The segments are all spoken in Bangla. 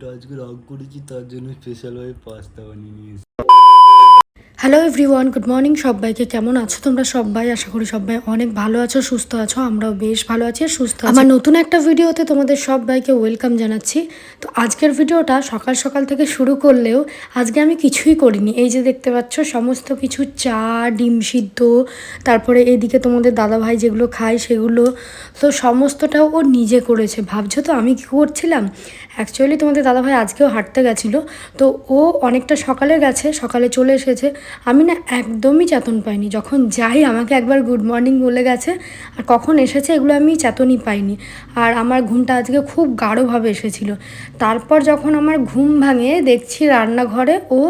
আমার করে রাগ করেছি তার জন্য স্পেশালভাবে পাস্তা বানিয়ে নিয়ে এসেছি হ্যালো এভরিওয়ান গুড মর্নিং সবাইকে কেমন আছো তোমরা সবাই? আশা করি সবাই অনেক ভালো আছো সুস্থ আছো আমরাও বেশ ভালো আছি আর সুস্থ আমার নতুন একটা ভিডিওতে তোমাদের সবাইকে ওয়েলকাম জানাচ্ছি। তো আজকের ভিডিওটা সকাল সকাল থেকে শুরু করলেও আজকে আমি কিছুই করিনি। এই যে দেখতে পাচ্ছ সমস্ত কিছু চা ডিম সিদ্ধ তারপরে এদিকে তোমাদের দাদাভাই যেগুলো খায় সেগুলো তো সমস্তটাও ও নিজে করেছে। ভাবছ তো আমি কী করছিলাম? অ্যাকচুয়ালি তোমাদের দাদাভাই আজকেও হাঁটতে গেছিল তো ও অনেকটা সকালে গেছে সকালে চলে এসেছে। আমি না একদমই চেতন পাইনি। যখন যাই আমাকে একবার গুড মর্নিং বলে গেছে, আর কখন এসেছে এগুলো আমি চেতনই পাইনি। আর আমার ঘুমটা আজকে খুব গাঢ়ভাবে এসেছিল। তারপর যখন আমার ঘুম ভাঙে, দেখছি রান্নাঘরে ও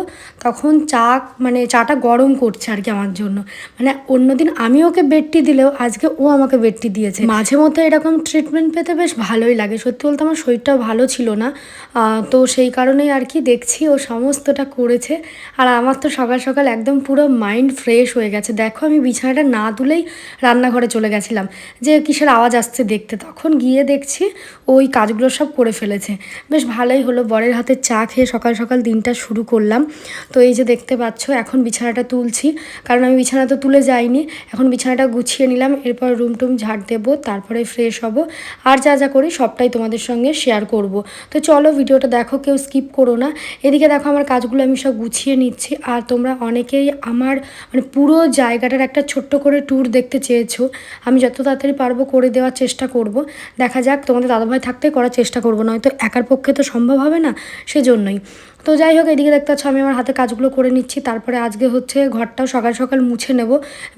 তখন চা মানে চাটা গরম করছে আর কি আমার জন্য। মানে অন্যদিন আমি ওকে বেডটি দিলেও আজকে ও আমাকে বেডটি দিয়েছে। মাঝে মধ্যে এরকম ট্রিটমেন্ট পেতে বেশ ভালোই লাগে। সত্যি বলতে আমার শরীরটাও ভালো ছিল না। তো সেই কারণেই আর কি দেখছি ও সমস্তটা করেছে। আর আমার তো সকাল সকাল একদম পুরো মাইন্ড ফ্রেশ হয়ে গেছে। দেখো আমি বিছানাটা না তুলেই রান্নাঘরে চলে গেছিলাম। যে কিসের আওয়াজ আসছে দেখতে। তখন গিয়ে দেখছি ওই কাজগুলো সব করে ফেলেছে। বেশ ভালোই হলো। বরের হাতে চা খেয়ে সকাল সকাল দিনটা শুরু করলাম। তো এই যে দেখতে পাচ্ছ, এখন বিছানাটা তুলছি। কারণ আমি বিছানা তো তুলে যাইনি, এখন বিছানাটা গুছিয়ে নিলাম, এরপর রুম টুম ঝাড় দেবো, তারপরে ফ্রেশ হব। আর যা যা করি সবটাই তোমাদের সঙ্গে শেয়ার করব। তো চলো ভিডিওটা দেখো, কেউ স্কিপ করো না। এদিকে দেখো আমার কাজগুলো আমি সব গুছিয়ে নিচ্ছি, আর তোমরা অনেকেই আমার মানে পুরো জায়গাটার একটা ছোট্ট করে ট্যুর দেখতে চেয়েছো। আমি যত তাড়াতাড়ি পারব করে দেওয়ার চেষ্টা করব। দেখা যাক, তোমাদের দাদাভাই থাকতে করার চেষ্টা করব, নয়তো একার পক্ষে তো সম্ভব হবে না, সেজন্যই। তো যাই হোক, এদিকে দেখতে পাচ্ছ আমি আমার হাতে কাজগুলো করে নিচ্ছি। তারপরে আজকে হচ্ছে ঘরটাও সকাল সকাল মুছে নেব।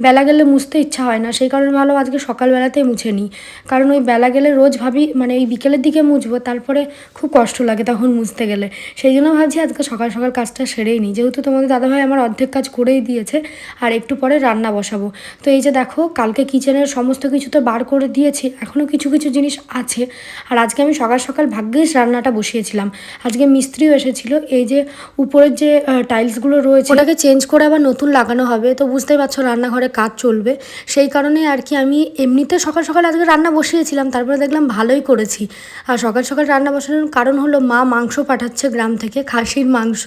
বেলা গেলে মুছতে ইচ্ছা হয় না, সেই কারণে ভালো আজকে সকালবেলাতেই মুছে নিই। কারণ ওই বেলা গেলে রোজ ভাবি মানে এই বিকেলের দিকে মুছবো, তারপরে খুব কষ্ট লাগে তখন মুছতে গেলে। সেই জন্য ভাবছি আজকে সকাল সকাল কাজটা সেরেই নিই। যেহেতু তোমাদের দাদাভাই আমার অর্ধেক কাজ করেই দিয়েছে, আর একটু পরে রান্না বসাবো। তো এই যে দেখো, কালকে কিচেনের সমস্ত কিছু তো বার করে দিয়েছি এখনও কিছু কিছু জিনিস আছে। আর আজকে আমি সকাল সকাল ভাগ্যিস রান্নাটা বসিয়েছিলাম। আজকে মিস্ত্রিও এসেছিল এই যে উপরের যে টাইলসগুলো রয়েছে ওটাকে চেঞ্জ করে আবার নতুন লাগানো হবে। তো বুঝতেই পারছ রান্নাঘরে কাজ চলবে। সেই কারণে আর কি আমি এমনিতে সকাল সকাল আজকে রান্না বসিয়েছিলাম, তারপরে দেখলাম ভালোই করেছি। আর সকাল সকাল রান্না বসানোর কারণ হলো মা মাংস পাঠাচ্ছে গ্রাম থেকে, খাসির মাংস,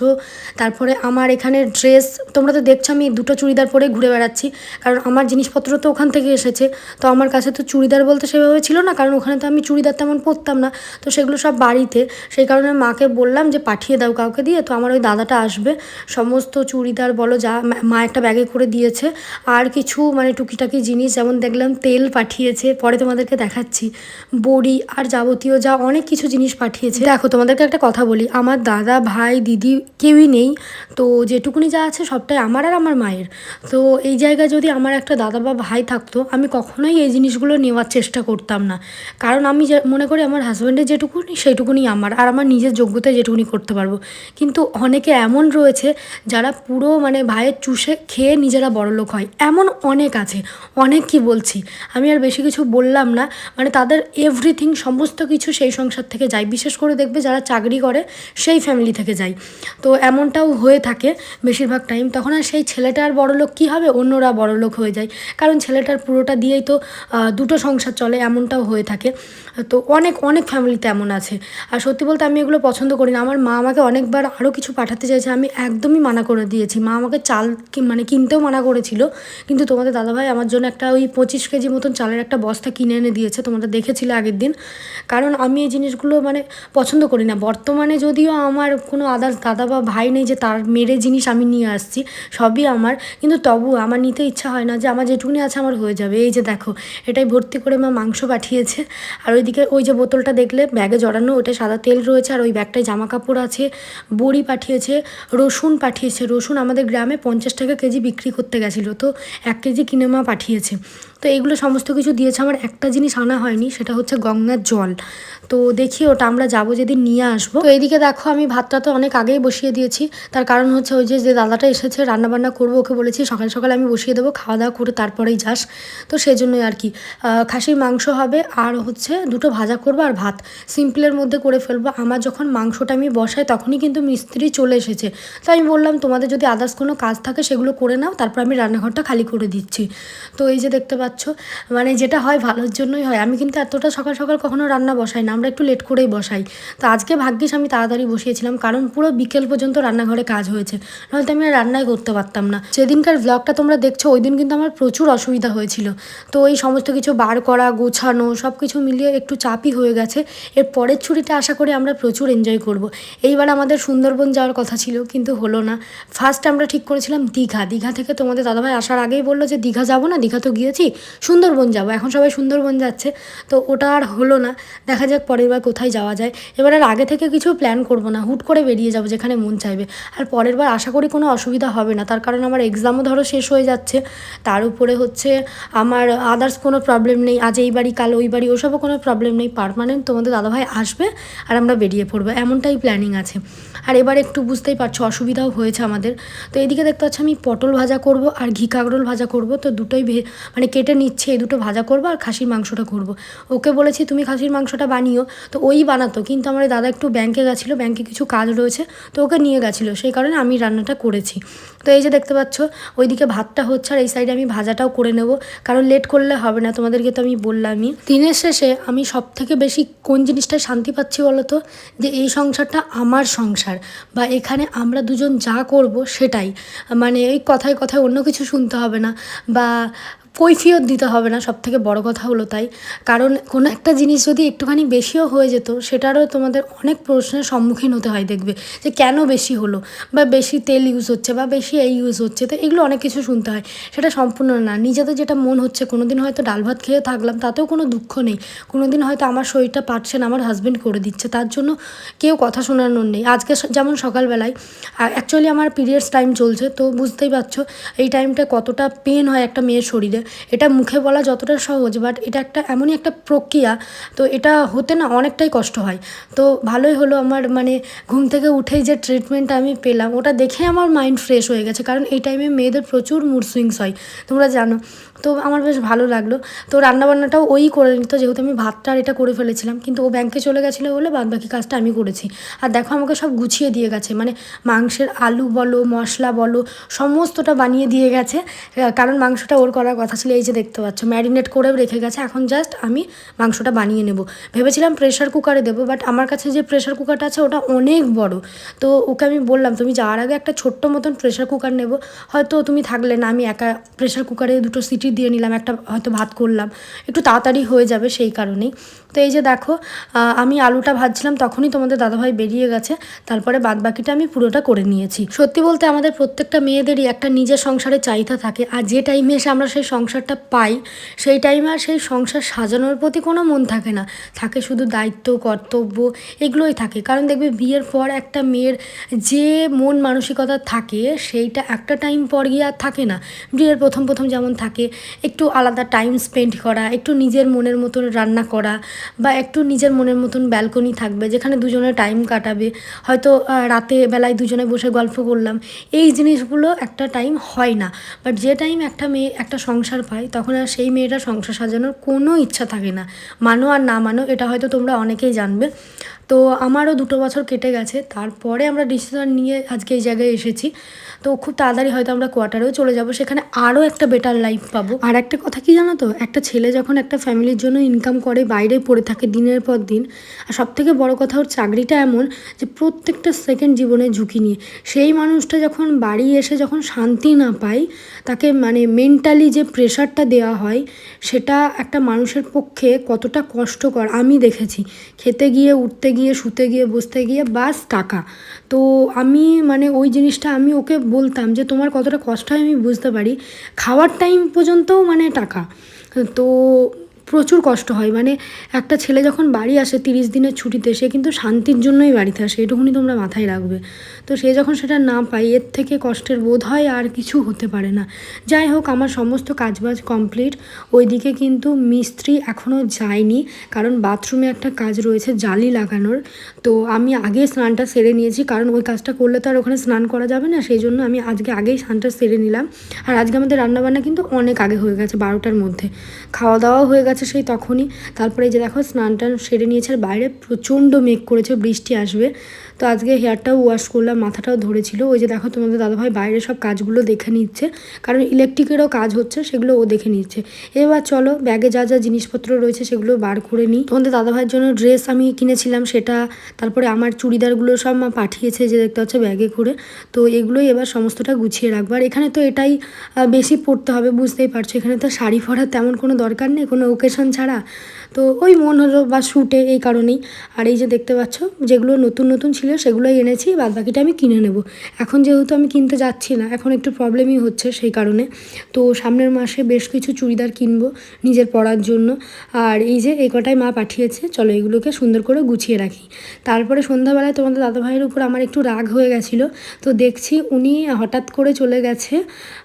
তারপরে আমার এখানে ড্রেস তোমরা তো দেখছ আমি দুটো চুড়িদার পরে ঘুরে বেড়াচ্ছি, কারণ আমার জিনিসপত্র তো ওখান থেকে এসেছে। তো আমার কাছে তো চুড়িদার বলতে সেভাবে ছিল না, কারণ ওখানে তো আমি চুড়িদার তেমন পরতাম না। তো সেগুলো সব বাড়িতে, সেই কারণে মাকে বললাম যে পাঠিয়ে দাও কাউকে। দিয়ে, তো আমার ওই দাদাটা আসবে। সমস্ত চুড়িদার বলো যা মা- একটা ব্যাগে করে দিয়েছে। আর কিছু মানে টুকিটাকি জিনিস, যেমন দেখলাম তেল পাঠিয়েছে, পরে তোমাদেরকে দেখাচ্ছি। বড়ি আর যাবতীয় যা অনেক কিছু জিনিস পাঠিয়েছে। দেখো, তোমাদেরকে একটা কথা বলি, আমার দাদা, ভাই, দিদি কেউই নেই। তো যেটুকুনি যা আছে সবটাই আমার আর আমার মায়ের। তো এই জায়গায় যদি আমার একটা দাদা বা ভাই থাকতো, আমি কখনোই এই জিনিসগুলো নেওয়ার চেষ্টা করতাম না। কারণ আমি মনে করি আমার হাজব্যান্ডের যেটুকুনি সেটুকুনি আমার। আর আমার নিজের যোগ্যতায় যেটুকুনি করতে পারব। কিন্তু অনেকে এমন রয়েছে যারা পুরো মানে ভাইয়ের চুষে খেয়ে নিজেরা বড়লোক হয়। এমন অনেক আছে। অনেক কি বলছি? আমি আর বেশি কিছু বললাম না। মানে তাদের এভরিথিং সমস্ত কিছু সেই সংসার থেকে যায়। বিশেষ করে দেখবে যারা চাকরি করে, সেই ফ্যামিলি থেকে যায়। তো এমনটাও হয়ে থাকে বেশিরভাগ টাইম তখন আর সেই ছেলেটার বড়লোক কী হবে? অন্যরা বড়লোক হয়ে যায়। কারণ ছেলেটার পুরোটা দিয়েই তো দুটো সংসার চলে, এমনটাও হয়ে থাকে। তো অনেক অনেক ফ্যামিলিতে এমন আছে। আর সত্যি বলতে আমি এগুলো পছন্দ করি না। আমার মা আমাকে অনেকবার আরও কিছু পাঠাতে চাইছে, আমি একদমই মানা করে দিয়েছি। মা আমাকে চাল মানে কিনতেও মানা করেছিল, কিন্তু তোমাদের দাদাভাই আমার জন্য একটা ওই পঁচিশ কেজি মতন চালের একটা বস্তা কিনে এনে দিয়েছে তোমরা দেখেছিলে আগের দিন। কারণ আমি এই জিনিসগুলো মানে পছন্দ করি না। বর্তমানে যদিও আমার কোনো আদার্স দাদা বা ভাই নেই যে তার মেরে জিনিস আমি নিয়ে আসছি, সবই আমার। কিন্তু তবু আমার নিতে ইচ্ছা হয় না যে আমার যেটুকুনি আছে আমার হয়ে যাবে। এই যে দেখো, এটাই ভর্তি করে মা মাংস পাঠিয়েছে। আর ওইদিকে ওই যে বোতলটা দেখলে ব্যাগে জড়ানো ওটা সাদা তেল রয়েছে, আর ওই ব্যাগটায় জামা কাপড় আছে বড়ি পাঠিয়েছে, রসুন পাঠিয়েছে। রসুন আমাদের গ্রামে পঞ্চাশ টাকা কেজি বিক্রি করতে গেছিল। তো এক কেজি কিনে মা পাঠিয়েছে। তো এগুলো সমস্ত কিছু দিয়েছে। আমার একটা জিনিস আনা হয়নি, সেটা হচ্ছে গঙ্গার জল। তো দেখি ওটা আমরা যাব যেদিন নিয়ে আসব। তো এইদিকে দেখো আমি ভাতটা তো অনেক আগেই বসিয়ে দিয়েছি। তার কারণ হচ্ছে ওই যে যে দাদাটা এসেছে, রান্নাবান্না করব ওকে বলেছি, সকাল সকাল আমি বসিয়ে দেবো, খাওয়া দাওয়া করে তারপরেই যাস। তো সেই জন্যই আর কি। খাসির মাংস হবে আর হচ্ছে দুটো ভাজা করব আর ভাত। সিম্পলের মধ্যে করে ফেলব। আমার যখন মাংসটা আমি বসাই, তখনই কিন্তু মিস্ত্রি চলে এসেছে। তো আমি বললাম, তোমাদের যদি আদার্স কোনো কাজ থাকে, সেগুলো করে নাও, তারপর আমি রান্নাঘরটা খালি করে দিচ্ছি। তো এই যে দেখতে পাচ্ছ পাচ্ছ? মানে যেটা হয় ভালোর জন্যই হয়। আমি কিন্তু এতটা সকাল সকাল কখনো রান্না বসাই না। আমরা একটু লেট করেই বসাই। তো আজকে ভাগ্যিস আমি তাড়াতাড়ি বসিয়েছিলাম, কারণ পুরো বিকেল পর্যন্ত রান্নাঘরে কাজ হয়েছে। নয়তো আমি রান্নাই করতে পারতাম না। যেদিনকার ব্লগটা তোমরা দেখছ, ওই দিন কিন্তু আমার প্রচুর অসুবিধা হয়েছিল। তো এই সমস্ত কিছু বার করা, গোছানো সব কিছু মিলিয়ে একটু চাপই হয়ে গেছে। এর পরের ছুটিটা আশা করি আমরা প্রচুর এনজয় করব। এইবার আমাদের সুন্দরবন যাওয়ার কথা ছিল, কিন্তু হলো না। ফার্স্ট আমরা ঠিক করেছিলাম দীঘা। দীঘা থেকে তোমাদের দাদাভাই আসার আগেই বলল যে, দীঘা যাব না? দীঘা তো গিয়েছি। সুন্দরবন যাব, এখন সবাই সুন্দরবন যাচ্ছে, তো ওটা আর হলো না। দেখা যাক পরের বার কোথায় যাওয়া যায়। এবার আর আগে থেকে কিছু প্ল্যান করব না, হুট করে বেরিয়ে যাব যেখানে মন চাইবে। আর পরের বার আশা করি কোনো অসুবিধা হবে না, তার কারণ আমার এক্সামও ধরো শেষ হয়ে যাচ্ছে। তার উপরে হচ্ছে আমার আদার্স কোনো প্রবলেম নেই, আজ এই বাড়ি, কাল ওই বাড়ি, ওসবও কোনো প্রবলেম নেই পারমানেন্ট তোমাদের দাদাভাই আসবে আর আমরা বেরিয়ে পড়ব, এমনটাই প্ল্যানিং আছে। আর এবার একটু বুঝতেই পারছ, অসুবিধাও হয়েছে আমাদের। তো এদিকে দেখতে পাচ্ছি আমি পটল ভাজা করব আর ঘি কাঁকরোল ভাজা করব, তো দুটোই মানে কেটে নিচ্ছে, এই দুটো ভাজা করব আর খাসির মাংসটা করব। ওকে বলেছি, তুমি খাসির মাংসটা বানিও। তো ওই বানাতো, কিন্তু আমার দাদা একটু ব্যাংকে গেছিল, ব্যাংকে কিছু কাজ রয়েছে, তো ওকে নিয়ে গেছিল। সেই কারণে আমি রান্নাটা করেছি। তো এই যে দেখতে পাচ্ছ, ওইদিকে ভাতটা হচ্ছে আর এই সাইডে আমি ভাজাটাও করে নেব, কারণ লেট করলে হবে না, তোমাদেরকে তো আমি বললামই। দিনের শেষে আমি সব থেকে বেশি কোন জিনিসটায় শান্তি পাচ্ছি বলো তো? যে এই সংসারটা আমার সংসার, বা এখানে আমরা দুজন যা করব সেটাই। মানে এই কথায় কথায় অন্য কিছু শুনতে হবে না, বা কৈফিয়ত দিতে হবে না সব থেকে বড় কথা হলো তাই। কারণ কোনো একটা জিনিস যদি একটুখানি বেশিও হয়ে যেত, সেটারও তোমাদের অনেক প্রশ্নের সম্মুখীন হতে হয় দেখবে, যে কেন বেশি হলো? বা বেশি তেল ইউজ হচ্ছে বা বেশি এই ইউজ হচ্ছে, তো এগুলো অনেক কিছু শুনতে হয়। সেটা সম্পূর্ণ না। নিজেদের যেটা মন হচ্ছে কোনো দিন হয়তো ডাল ভাত খেয়ে থাকলাম, তাতেও কোনো দুঃখ নেই। কোনো দিন হয়তো আমার শরীরটা পারছে না, আমার হাজব্যান্ড করে দিচ্ছে, তার জন্য কেউ কথা শোনানোর নেই। আজকে যেমন সকালবেলায় অ্যাকচুয়ালি আমার পিরিয়ডস টাইম চলছে, তো বুঝতেই পারছ, এই টাইমটা কতটা পেন হয় একটা মেয়ের শরীরে। এটা মুখে বলা যতটা সহজ বাট এটা একটা এমনই একটা প্রক্রিয়া, তো এটা হতে না অনেকটাই কষ্ট হয়। তো ভালোই হলো আমার মানে ঘুম থেকে উঠেই যে ট্রিটমেন্টটা আমি পেলাম, ওটা দেখে আমার মাইন্ড ফ্রেশ হয়ে গেছে, কারণ এই টাইমে মেয়েদের প্রচুর মুড সুইংস হয়, তোমরা জানো। তো আমার বেশ ভালো লাগল। তো রান্নাবান্নাটাও ওই করে নিত, যেহেতু আমি ভাতটা আর এটা করে ফেলেছিলাম, কিন্তু ও ব্যাংকে চলে গেছিল বলে বাদ বাকি কাজটা আমি করেছি। আর দেখো আমাকে সব গুছিয়ে দিয়ে গেছে মানে মাংসের আলু বলো, মশলা বলো, সমস্তটা বানিয়ে দিয়ে গেছে কারণ মাংসটা ওর করার কথা। ছিল, এই যে দেখতে পাচ্ছ ম্যারিনেট করেও রেখে গেছে। এখন জাস্ট আমি মাংসটা বানিয়ে নেব। ভেবেছিলাম প্রেশার কুকারে দেবো বাট আমার কাছে যে প্রেশার কুকারটা আছে, ওটা অনেক বড়। তো ওকে আমি বললাম, তুমি যাওয়ার আগে একটা ছোট্ট মতন প্রেশার কুকার নেব। হয়তো তুমি থাকলে না, আমি একা প্রেশার কুকারে দুটো সিটি দিয়ে নিলাম, একটা হয়তো ভাত করলাম। একটু তাড়াতাড়ি হয়ে যাবে সেই কারণেই। তো এই যে দেখো আমি আলুটা ভাজছিলাম, তখনই তোমাদের দাদাভাই বেরিয়ে গেছে। তারপরে বাদ বাকিটা আমি পুরোটা করে নিয়েছি। সত্যি বলতে আমাদের প্রত্যেকটা মেয়েদেরই একটা নিজের সংসারে চাহিদা থাকে, আর যে টাইমে এসে আমরা সেই সংসারটা পাই, সেই টাইমে আর সেই সংসার সাজানোর প্রতি কোনো মন থাকে না। থাকে শুধু দায়িত্ব, কর্তব্য, এগুলোই থাকে। কারণ দেখবে বিয়ের পর একটা মেয়ের যে মন মানসিকতা থাকে, সেইটা একটা টাইম পর গিয়ে আর থাকে না। বিয়ের প্রথম প্রথম যেমন থাকে, একটু আলাদা টাইম স্পেন্ড করা, একটু নিজের মনের মতন রান্না করা, বা একটু নিজের মনের মতন ব্যালকনি থাকবে, যেখানে দুজনে টাইম কাটাবে। হয়তো রাতে বেলায় দুজনে বসে গল্প করলাম। এই জিনিসগুলো একটা টাইম হয় না। বাট যে টাইম একটা মেয়ে, একটা সংসার পায় তখন আর সেই মেয়েটা সংসার সাজানোর কোনো ইচ্ছা থাকে না। মানো আর না মানো, এটা হয়তো তোমরা অনেকেই জানবে। তো আমারও দুটো বছর কেটে গেছে। তারপরে আমরা ডিসিশন নিয়ে আজকে এই জায়গায় এসেছি। তো খুব তাড়াতাড়ি হয়তো আমরা কোয়ার্টারেও চলে যাব। সেখানে আরও একটা বেটার লাইফ পাবো। আর একটা কথা কি জানো তো? একটা ছেলে যখন একটা ফ্যামিলির জন্য ইনকাম করে, বাইরে পড়ে থাকে দিনের পর দিন, আর সব থেকে বড় কথা ওর চাকরিটা এমন যে প্রত্যেকটা সেকেন্ড জীবনে ঝুঁকি নিয়ে। সেই মানুষটা যখন বাড়ি এসে যখন শান্তি না পায়, তাকে মানে মেন্টালি যে প্রেশারটা দেওয়া হয়, সেটা একটা মানুষের পক্ষে কতটা কষ্টকর আমি দেখেছি। খেতে গিয়ে উঠতে গিয়ে, শুতে গিয়ে, বসতে গিয়ে বাস টাকা। তো আমি মানে ওই জিনিসটা আমি ওকে বলতাম যে, তোমার কতটা কষ্ট হয় আমি বুঝতে পারি। খাওয়ার টাইম পর্যন্তও মানে টাকা। তো প্রচুর কষ্ট হয়। মানে একটা ছেলে যখন বাড়ি আসে তিরিশ দিনের ছুটিতে, সে কিন্তু শান্তির জন্যই বাড়িতে আসে, এটুকুনি তোমরা মাথায় রাখবে। তো সে যখন সেটা না পায়, এর থেকে কষ্টের বোধ হয় আর কিছু হতে পারে না। যাই হোক, আমার সমস্ত কাজবাজ কমপ্লিট। ওইদিকে কিন্তু মিস্ত্রি এখনও যায়নি, কারণ বাথরুমে একটা কাজ রয়েছে জালি লাগানোর। তো আমি আগে স্নানটা সেরে নিয়েছি, কারণ ওই কাজটা করলে তো আর ওখানে স্নান করা যাবে না, সেই জন্য আমি আজকে আগেই স্নানটা সেরে নিলাম। আর আজকে আমাদের রান্নাবান্না কিন্তু অনেক আগে হয়ে গেছে, বারোটার মধ্যে। খাওয়া দাওয়াও হয়ে গেছে। গেছে সেই তখনই। তারপরে যে দেখো স্নান টান সেরে নিয়েছে আর বাইরে প্রচণ্ড মেঘ করেছে, বৃষ্টি আসবে। তো আজকে হেয়ারটাও ওয়াশ করলাম, মাথাটাও ধরেছিল। ওই যে দেখো তোমাদের দাদাভাই বাইরে সব কাজগুলো দেখে নিচ্ছে, কারণ ইলেকট্রিকেরও কাজ হচ্ছে, সেগুলো ও দেখে নিচ্ছে। এবার চলো ব্যাগে যা যা জিনিসপত্র রয়েছে সেগুলো বার করে নিই। তোমাদের দাদাভাইয়ের জন্য ড্রেস আমি কিনেছিলাম, সেটা তারপরে আমার চুড়িদারগুলো সব মা পাঠিয়েছে যে দেখতে হচ্ছে ব্যাগে করে। তো এগুলোই এবার সমস্তটা গুছিয়ে রাখব। আর এখানে তো এটাই বেশি পড়তে হবে, বুঝতেই পারছ। এখানে তো শাড়ি পরার তেমন কোনো দরকার নেই, কোনো ওকেশন ছাড়া। তো ওই মন হলো বা শ্যুটে এই কারণেই। আর এই যে দেখতে পাচ্ছ, যেগুলো নতুন নতুন ছিল সেগুলোই এনেছি বাদ বাকিটা আমি কিনে নেব। এখন যেহেতু আমি কিনতে যাচ্ছি না, এখন একটু প্রবলেমই হচ্ছে সেই কারণে। তো সামনের মাসে বেশ কিছু চুড়িদার কিনবো নিজের পরার জন্য। আর এই যে এই কটাই মা পাঠিয়েছে, চলো এগুলোকে সুন্দর করে গুছিয়ে রাখি। তারপরে সন্ধ্যাবেলায় তোমাদের দাদাভাইয়ের উপর আমার একটু রাগ হয়ে গেছিল। তো দেখছি উনি হঠাৎ করে চলে গেছে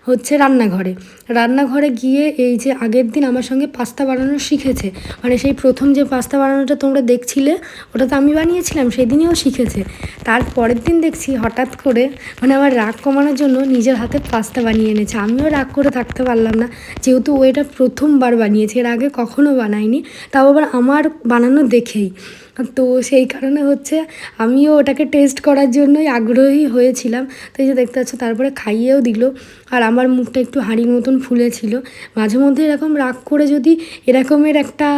হচ্ছে রান্নাঘরে। রান্নাঘরে গিয়ে এই যে আগের দিন আমার সঙ্গে পাস্তা বানানো শিখেছে। মানে সেই প্রথম যে পাস্তা বানানোটা তোমরা দেখছিলে ওটা তো আমি বানিয়েছিলাম সেই দিনেও শিখেছে। তার পরের দিন দেখছি হঠাৎ করে মানে আমার রাগ কমানোর জন্য নিজের হাতে পাস্তা বানিয়ে এনেছে। আমিও রাগ করে থাকতে পারলাম না, যেহেতু ও এটা প্রথমবার বানিয়েছে, এর আগে কখনো বানায়নি, তাও আবার আমার বানানো দেখেই। তো সেই কারণে হচ্ছে আমিও ওটাকে টেস্ট করার জন্যই আগ্রহী হয়েছিলাম। তো এই যে দেখতে পাচ্ছ, তারপরে খাইয়েও দিল। আর আমার মুখটা একটু হাঁড়ির মতন ফুলেছিল। মাঝে মধ্যে এরকম রাগ করে যদি এরকমের একটা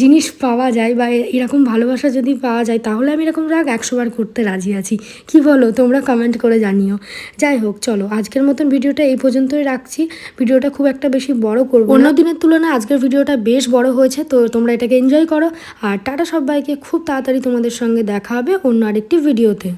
জিনিস পাওয়া যায় বা এরকম ভালোবাসা যদি পাওয়া যায়, তাহলে আমি এরকম রাগ একশোবার করতে রাজি আছি। কি বলো, তোমরা কমেন্ট করে জানিও। যাই হোক, চলো, আজকের মতন ভিডিওটা এই পর্যন্তই রাখছি। ভিডিওটা খুব একটা বেশি বড় করব অন্য দিনের তুলনায় আজকের ভিডিওটা বেশ বড় হয়েছে, তো তোমরা এটাকে এনজয় করো। আর টাটা সবাইকে, খুব তাড়াতাড়ি তোমাদের সঙ্গে দেখা হবে অন্য আরেকটি ভিডিওতে।